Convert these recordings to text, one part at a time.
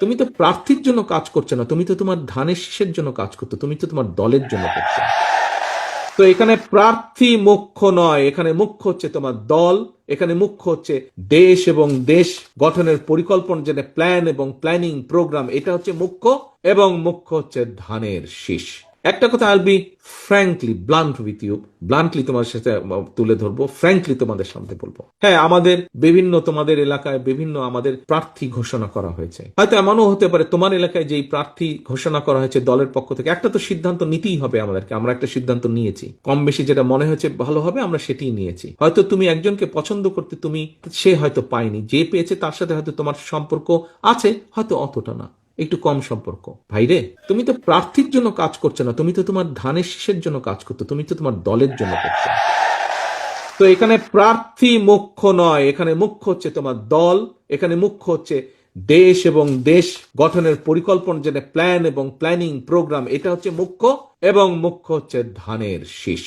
তুমি তো প্রার্থীর জন্য কাজ করছে না, তুমি তো তোমার ধানের শীষের জন্য কাজ করতো তুমি তো তোমার দলের জন্য করছ। তো এখানে প্রার্থী মুখ্য নয়, এখানে মুখ্য হচ্ছে তোমার দল, এখানে মুখ্য হচ্ছে দেশ এবং দেশ গঠনের পরিকল্পনা, যেটা প্ল্যান এবং প্ল্যানিং প্রোগ্রাম এটা হচ্ছে মুখ্য এবং মুখ্য হচ্ছে ধানের শীষ। একটা কথা I'll be frankly blunt with you bluntly তোমার সাথে তুলে ধরবো ফ্র্যাঙ্কলি তোমাদের সামনে বলব। হ্যাঁ আমাদের বিভিন্ন, তোমাদের এলাকায় বিভিন্ন আমাদের প্রার্থী ঘোষণা করা হয়েছে। হয়তো এমনও হতে পারে, তোমার এলাকায় যেই প্রার্থী ঘোষণা করা হয়েছে দলের পক্ষ থেকে, একটা তো সিদ্ধান্ত নিতেই হবে আমাদেরকে, আমরা একটা সিদ্ধান্ত নিয়েছি। কম বেশি যেটা মনে হয়েছে ভালো হবে, আমরা সেটাই নিয়েছি। হয়তো তুমি একজনকে পছন্দ করতে তুমি, সে হয়তো পায়নি, যে পেয়েছে তার সাথে হয়তো তোমার সম্পর্ক আছে, হয়তো অতটা না। একটু কম সম্পর্ক। ভাইরে, তুমি তো প্রার্থীর জন্য কাজ করছ না, তুমি তো তোমার ধানের শীষের জন্য কাজ করতো তুমি তো তোমার দলের জন্য করছ। তো এখানে প্রার্থী মুখ্য নয়, এখানে মুখ্য হচ্ছে তোমার দল, এখানে মুখ্য হচ্ছে দেশ এবং দেশ গঠনের পরিকল্পনা, যেটা প্ল্যান এবং প্ল্যানিং প্রোগ্রাম এটা হচ্ছে মুখ্য এবং মুখ্য হচ্ছে ধানের শীষ।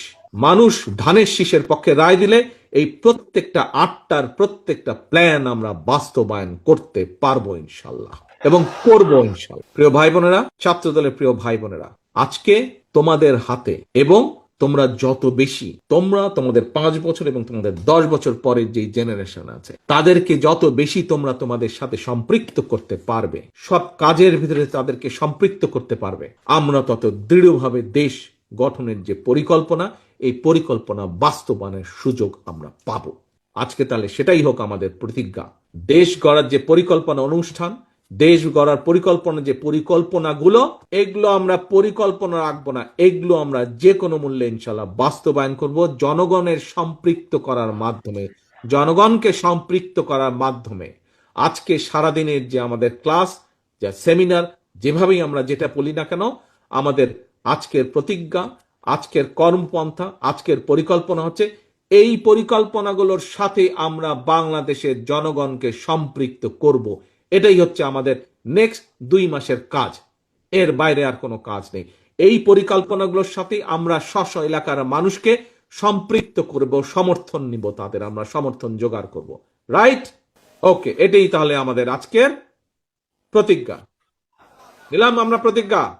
মানুষ ধানের শীষের পক্ষে রায় দিলে এই প্রত্যেকটা আটটার প্রত্যেকটা প্ল্যান আমরা বাস্তবায়ন করতে পারব ইনশাল্লাহ। এবং করব ইনশাল্লাহ। প্রিয় ভাই বোনেরা ছাত্র দলের প্রিয় ভাই বোনেরা আজকে তোমাদের হাতে এবং তোমরা যত বেশি, তোমরা তোমাদের পাঁচ বছর এবং তোমাদের দশ বছর পরের যে জেনারেশন আছে, তাদেরকে যত বেশি তোমরা তোমাদের সাথে সম্পৃক্ত করতে পারবে, সব কাজের ভিতরে তাদেরকে সম্পৃক্ত করতে পারবে, আমরা তত দৃঢ়ভাবে দেশ গঠনের যে পরিকল্পনা, এই পরিকল্পনা বাস্তবায়নের সুযোগ আমরা পাবো। আজকে তাহলে সেটাই হোক আমাদের প্রতিজ্ঞা। দেশ গড়ার যে পরিকল্পনা অনুষ্ঠান দেশ গড়ার পরিকল্পনা, যে পরিকল্পনাগুলো, এগুলো আমরা পরিকল্পনা রাখব না, এগুলো আমরা যে কোনো মূল্যে ইনশাল্লাহ বাস্তবায়ন করব, জনগণের সম্পৃক্ত করার মাধ্যমে, জনগণকে সম্পৃক্ত করার মাধ্যমে। আজকে সারাদিনের যে আমাদের ক্লাস, যা সেমিনার, যেভাবেই আমরা যেটা বলি না কেন, আমাদের আজকের প্রতিজ্ঞা, আজকের কর্মপন্থা, আজকের পরিকল্পনা হচ্ছে, এই পরিকল্পনাগুলোর সাথে আমরা বাংলাদেশের জনগণকে সম্পৃক্ত করব। এটাই হচ্ছে আমাদের নেক্সট দুই মাসের কাজ। এর বাইরে আর কোনো কাজ নেই। এই পরিকল্পনাগুলোর সাথে আমরা স্ব এলাকার মানুষকে সম্পৃক্ত করব, সমর্থন নিব তাদের, আমরা সমর্থন জোগাড় করব। রাইট ওকে এটাই তাহলে আমাদের আজকের প্রতিজ্ঞা। নিলাম আমরা প্রতিজ্ঞা?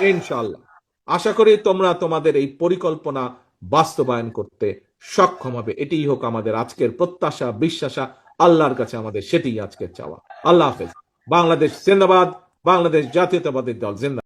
ইনশাল্লাহ আশা করি তোমরা তোমাদের এই পরিকল্পনা বাস্তবায়ন করতে সক্ষম হবে। এটাই হোক আমাদের আজকের প্রত্যাশা, বিশ্বাসা। আল্লাহর কাছে আমাদের সেটি আজকের চাওয়া। আল্লাহ হাফেজ। বাংলাদেশ জিন্দাবাদ বাংলাদেশ জাতীয়তাবাদের দল জিন্দাবাদ।